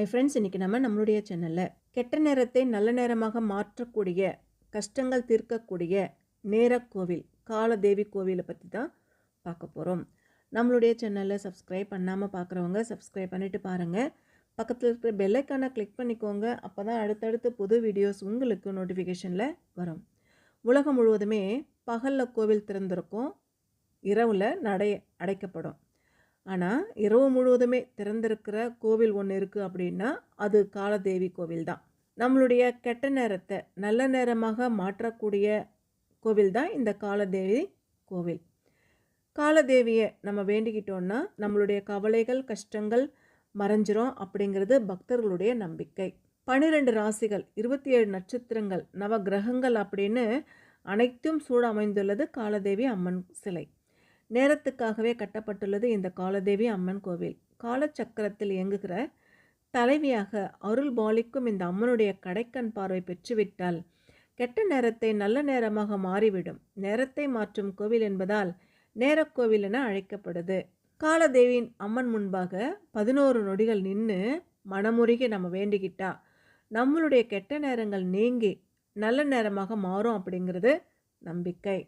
Hi friends இன்றைக்கி நம்ம நம்மளுடைய சேனலில் கெட்ட நேரத்தை நல்ல நேரமாக மாற்றக்கூடிய கஷ்டங்கள் தீர்க்கக்கூடிய நேரக்கோவில் காலதேவி கோவிலை பற்றி தான் பார்க்க போகிறோம் நம்மளுடைய சேனலில் சப்ஸ்கிரைப் பண்ணாமல் பார்க்குறவங்க சப்ஸ்கிரைப் பண்ணிவிட்டு பாருங்கள் பக்கத்தில் இருக்கிற பெல்லைக்கானை கிளிக் பண்ணிக்கோங்க. அப்போ தான் அடுத்தடுத்து புது வீடியோஸ் உங்களுக்கு நோட்டிஃபிகேஷனில் வரும். உலகம் முழுவதுமே பகலில் கோவில் திறந்திருக்கும். இரவில் நடை அடைக்கப்படும். ஆனால் இரவு முழுவதுமே திறந்திருக்கிற கோவில் ஒன்று இருக்குது அப்படின்னா அது காலதேவி கோவில் தான். நம்மளுடைய கெட்ட நேரத்தை நல்ல நேரமாக மாற்றக்கூடிய கோவில் தான் இந்த காலதேவி கோவில். காலதேவியை நம்ம வேண்டிக்கிட்டோன்னா நம்மளுடைய கவலைகள் கஷ்டங்கள் மறைஞ்சிரும் அப்படிங்கிறது பக்தர்களுடைய நம்பிக்கை. பன்னிரெண்டு ராசிகள் இருபத்தி ஏழு நட்சத்திரங்கள் நவ கிரகங்கள் அப்படின்னு அனைத்தும் சூழ அமைந்துள்ளது காலதேவி அம்மன் சிலை. நேரத்துக்காகவே கட்டப்பட்டுள்ளது இந்த காலதேவி அம்மன் கோவில். காலச்சக்கரத்தில் இயங்குகிற தலைவியாக அருள் பாலிக்கும் இந்த அம்மனுடைய கடைக்கண் பார்வை பெற்றுவிட்டால் கெட்ட நேரத்தை நல்ல நேரமாக மாறிவிடும். நேரத்தை மாற்றும் கோவில் என்பதால் நேரக்கோவில் என அழைக்கப்படுது. காலதேவியின் அம்மன் முன்பாக பதினோரு நொடிகள் நின்று மனமுருகி நம்ம வேண்டிக்கிட்டா நம்மளுடைய கெட்ட நேரங்கள் நீங்கி நல்ல நேரமாக மாறும் அப்படிங்கிறது நம்பிக்கை.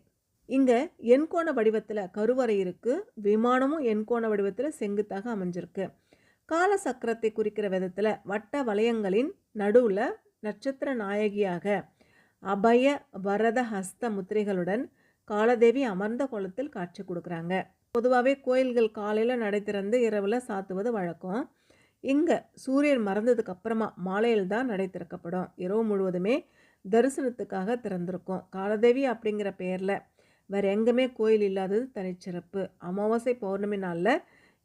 இங்கே எண்கோண வடிவத்தில் கருவறை இருக்குது விமானமும் எண்கோண வடிவத்தில் செங்குத்தாக அமைஞ்சிருக்கு. கால சக்கரத்தை குறிக்கிற விதத்தில் வட்ட வளையங்களின் நடுவில் நட்சத்திர நாயகியாக அபய வரத ஹஸ்த முத்திரைகளுடன் காலதேவி அமர்ந்த கோலத்தில் காட்சி கொடுக்குறாங்க. பொதுவாகவே கோயில்கள் காலையில் நடை திறந்து இரவில் சாத்துவது வழக்கம். இங்கே சூரியன் மறந்ததுக்கு அப்புறமா மாலையில் தான் நடை திறக்கப்படும். இரவு முழுவதுமே தரிசனத்துக்காக திறந்திருக்கும். காலதேவி அப்படிங்கிற பெயரில் வேறு எங்கேயுமே கோயில் இல்லாதது தனிச்சிறப்பு. அமாவாசை பௌர்ணமி நாளில்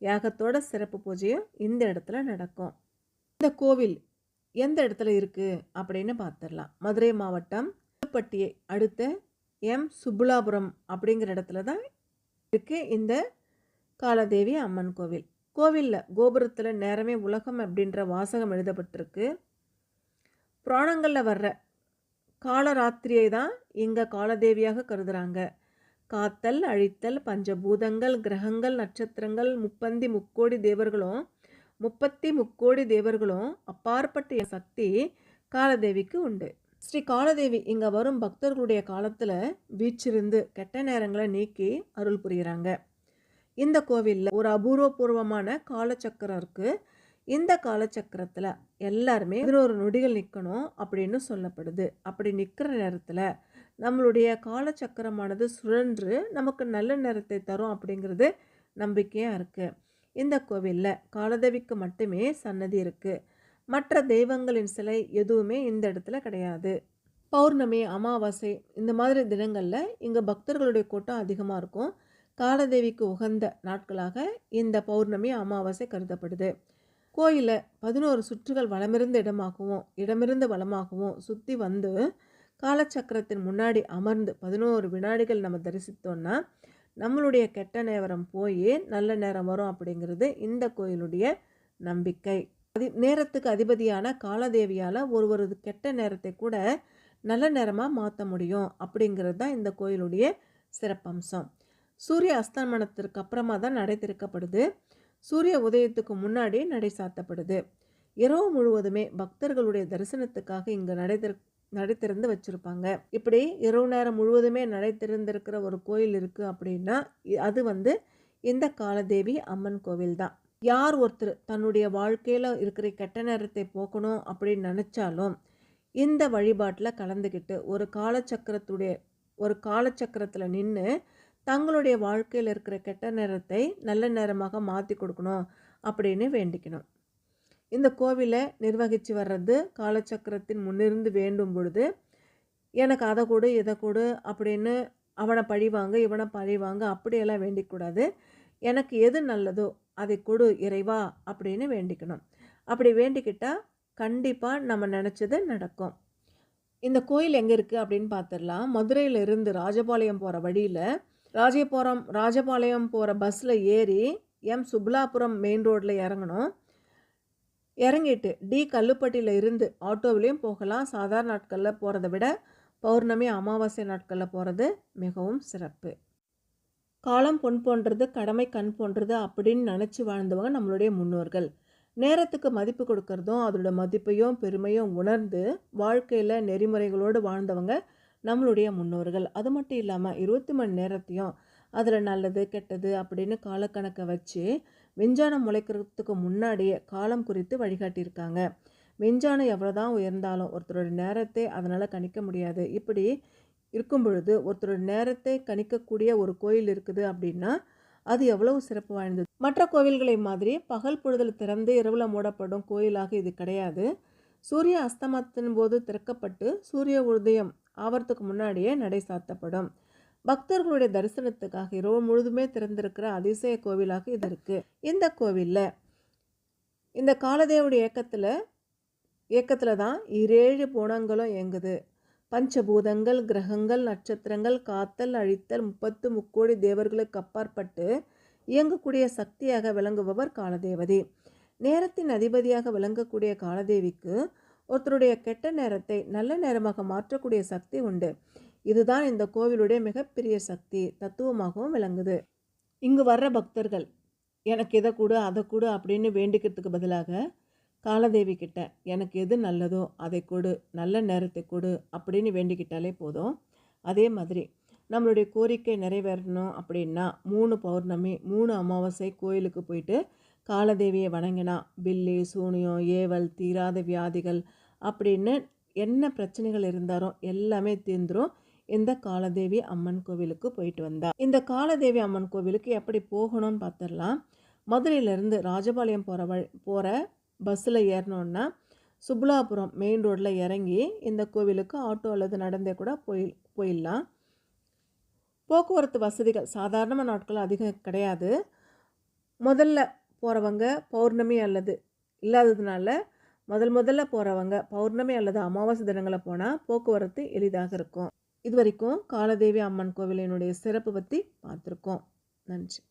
யாகத்தோட சிறப்பு பூஜையும் இந்த இடத்துல நடக்கும். இந்த கோவில் எந்த இடத்துல இருக்குது அப்படின்னு பார்த்துடலாம் மதுரை மாவட்டம் புதுப்பட்டியை அடுத்த எம். சுப்புலாபுரம் அப்படிங்கிற இடத்துல தான் இருக்குது இந்த காலதேவி அம்மன் கோவில். கோவிலில் கோபுரத்தில் நேரமே உலகம் அப்படின்ற வாசகம் எழுதப்பட்டிருக்கு. புராணங்களில் வர்ற காலராத்திரியை தான் இங்கே காலதேவியாக கருதுகிறாங்க காத்தல் அழித்தல் பஞ்சபூதங்கள் கிரகங்கள் நட்சத்திரங்கள் முப்பந்தி முக்கோடி தேவர்களும் முப்பத்தி முக்கோடி தேவர்களும் அப்பாற்பட்ட சக்தி காலதேவிக்கு உண்டு. ஸ்ரீ காலதேவி இங்கே வரும் பக்தர்களுடைய காலத்தில் வீச்சிருந்து கெட்ட நேரங்களை நீக்கி அருள் புரிகிறாங்க இந்த கோவிலில் ஒரு அபூர்வபூர்வமான காலச்சக்கரம் இருக்குது இந்த காலச்சக்கரத்தில் எல்லாருமே பதினோரு நொடிகள் நிற்கணும் அப்படின்னு சொல்லப்படுது. அப்படி நிற்கிற நேரத்தில் நம்மளுடைய காலச்சக்கரமானது சுழன்று நமக்கு நல்ல நேரத்தை தரும் அப்படிங்கிறது நம்பிக்கையாக இருக்குது இந்த கோவிலில் காலதேவிக்கு மட்டுமே சன்னதி இருக்குது மற்ற தெய்வங்களின் சிலை எதுவுமே இந்த இடத்துல கிடையாது. பௌர்ணமி அமாவாசை இந்த மாதிரி தினங்களில் இங்கே பக்தர்களுடைய கூட்டம் அதிகமாக இருக்கும். காலதேவிக்கு உகந்த நாட்களாக இந்த பௌர்ணமி அமாவாசை கருதப்படுது. கோயிலை பதினோரு சுற்றுகள் வளமிருந்த இடமாகவும் இடமிருந்து வளமாகவும் சுற்றி வந்து காலச்சக்கரத்தின் முன்னாடி அமர்ந்து பதினோரு வினாடிகள் நம்ம தரிசித்தோன்னா நம்மளுடைய கெட்ட நேரம் போய் நல்ல நேரம் வரும் அப்படிங்கிறது இந்த கோயிலுடைய நம்பிக்கை. அதி நேரத்துக்கு அதிபதியான காலதேவியால் ஒருவரது கெட்ட நேரத்தை கூட நல்ல நேரமாக மாற்ற முடியும் அப்படிங்கிறது தான் இந்த கோயிலுடைய சிறப்பம்சம். சூரிய அஸ்தமனத்திற்கு அப்புறமா தான் நடை திறக்கப்படுது சூரிய உதயத்துக்கு முன்னாடி நடை சாத்தப்படுது. இரவு முழுவதுமே பக்தர்களுடைய தரிசனத்துக்காக இங்கே நடை நடை திறந்து வச்சுருப்பாங்க. இப்படி இரவு நேரம் முழுவதுமே நடை திறந்திருக்கிற ஒரு கோயில் இருக்குது அப்படின்னா அது வந்து இந்த காலதேவி அம்மன் கோவில் தான். யார் ஒருத்தர் தன்னுடைய வாழ்க்கையில் இருக்கிற கெட்ட நேரத்தை போக்கணும் அப்படின்னு நினச்சாலும் இந்த வழிபாட்டில் கலந்துக்கிட்டு ஒரு காலச்சக்கரத்துடைய ஒரு காலச்சக்கரத்தில் நின்று தங்களுடைய வாழ்க்கையில் இருக்கிற கெட்ட நேரத்தை நல்ல நேரமாக மாற்றி கொடுக்கணும் அப்படின்னு வேண்டிக்கணும். இந்த கோவிலை நிர்வகித்து வர்றது காலச்சக்கரத்தின் முன்னிருந்து வேண்டும் பொழுது எனக்கு அதை கொடு இதை கொடு அப்படின்னு அவனை பழிவாங்க இவனை பழிவாங்க அப்படியெல்லாம் வேண்டிக்கூடாது. எனக்கு எது நல்லதோ அதை கொடு இறைவா அப்படின்னு வேண்டிக்கணும். அப்படி வேண்டிக்கிட்டால் கண்டிப்பாக நம்ம நினச்சது நடக்கும். இந்த கோயில் எங்கே இருக்குது அப்படின்னு பார்த்துடலாம் மதுரையில் இருந்து ராஜபாளையம் போகிற வழியில் ராஜபாளையம் ராஜபாளையம் போகிற பஸ்ஸில் ஏறி எம் சுப்லாபுரம் மெயின் ரோட்டில் இறங்கணும். இறங்கிட்டு டி கல்லுப்பட்டியில் இருந்து ஆட்டோவிலையும் போகலாம். சாதாரண நாட்களில் போகிறத விட பௌர்ணமி அமாவாசை நாட்களில் போகிறது மிகவும் சிறப்பு. காலம் பொன் போன்றது கடமை கண் போன்றது அப்படின்னு நினச்சி வாழ்ந்தவங்க நம்மளுடைய முன்னோர்கள். நேரத்துக்கு மதிப்பு கொடுக்கறதும் அதோட மதிப்பையும் பெருமையும் உணர்ந்து வாழ்க்கையில் நெறிமுறைகளோடு வாழ்ந்தவங்க நம்மளுடைய முன்னோர்கள். அது மட்டும் இல்லாமல் இருபத்தி மணி நேரத்தையும் அதில் நல்லது கெட்டது அப்படின்னு காலக்கணக்கை வச்சு விஞ்ஞானம் முளைக்கிறதுக்கு முன்னாடியே காலம் குறித்து வழிகாட்டியிருக்காங்க. விஞ்ஞானம் எவ்வளோதான் உயர்ந்தாலும் ஒருத்தரோட நேரத்தை அதனால் கணிக்க முடியாது. இப்படி இருக்கும் பொழுது ஒருத்தரோட நேரத்தை கணிக்கக்கூடிய ஒரு கோயில் இருக்குது அப்படின்னா அது எவ்வளவு சிறப்பு வாய்ந்தது? மற்ற கோவில்களை மாதிரி பகல் பொழுதில் திறந்து இரவில் மூடப்படும் கோயிலாக இது கிடையாது. சூரிய அஸ்தமத்தின் போது திறக்கப்பட்டு சூரிய உதயம் ஆவரத்துக்கு முன்னாடியே நடை சாத்தப்படும். பக்தர்களுடைய தரிசனத்துக்காக இரவு முழுதுமே திறந்திருக்கிற அதிசய கோவிலாக இது இருக்குது இந்த கோவிலில் இந்த காலதேவுடைய இயக்கத்தில் இயக்கத்தில் தான் இரேழு புணங்களும் இயங்குது. பஞ்சபூதங்கள் கிரகங்கள் நட்சத்திரங்கள் காத்தல் அழித்தல் முப்பத்து முக்கோடி தேவர்களுக்கு அப்பாற்பட்டு இயங்கக்கூடிய சக்தியாக விளங்குபவர் காலதேவதி. நேரத்தின் அதிபதியாக விளங்கக்கூடிய காலதேவிக்கு ஒருத்தருடைய கெட்ட நேரத்தை நல்ல நேரமாக மாற்றக்கூடிய சக்தி உண்டு. இதுதான் இந்த கோவிலுடைய மிகப்பெரிய சக்தி தத்துவமாகவும் விளங்குது. இங்கு வர்ற பக்தர்கள் எனக்கு இதை கொடு அதை கொடு அப்படின்னு வேண்டிக்கிறதுக்கு பதிலாக காலதேவி கிட்ட எனக்கு எது நல்லதோ அதை கொடு நல்ல நேரத்தை கொடு அப்படின்னு வேண்டிக்கிட்டாலே போதும். அதே மாதிரி நம்மளுடைய கோரிக்கை நிறைவேறணும் அப்படின்னா மூணு பௌர்ணமி மூணு அமாவாசை கோயிலுக்கு போயிட்டு காலதேவியை வணங்கினா பில்லி சூனியம் ஏவல் தீராத வியாதிகள் அப்படின்னு என்ன பிரச்சனைகள் இருந்தாலும் எல்லாமே தீர்ந்துரும். இந்த காலதேவி அம்மன் கோவிலுக்கு போயிட்டு வந்தா. இந்த காலதேவி அம்மன் கோவிலுக்கு எப்படி போகணும்னு பார்த்துடலாம் மதுரையிலேருந்து ராஜபாளையம் போகிற வழி போகிற பஸ்ஸில் ஏறினோன்னா சுப்புலாபுரம் மெயின் ரோட்டில் இறங்கி இந்த கோவிலுக்கு ஆட்டோ அல்லது நடந்தே கூட போய் போயிடலாம். போக்குவரத்து வசதிகள் சாதாரண நாட்கள் அதிகம் கிடையாது. முதல்ல போகிறவங்க பௌர்ணமி அல்லது இல்லாததுனால முதல் முதல்ல போகிறவங்க பௌர்ணமி அல்லது அமாவாசை தினங்களை போனால் போக்குவரத்து எளிதாக இருக்கும். இது வரைக்கும் காலதேவி அம்மன் கோவிலினுடைய சிறப்பு பற்றி பார்த்துருக்கோம். நன்றி.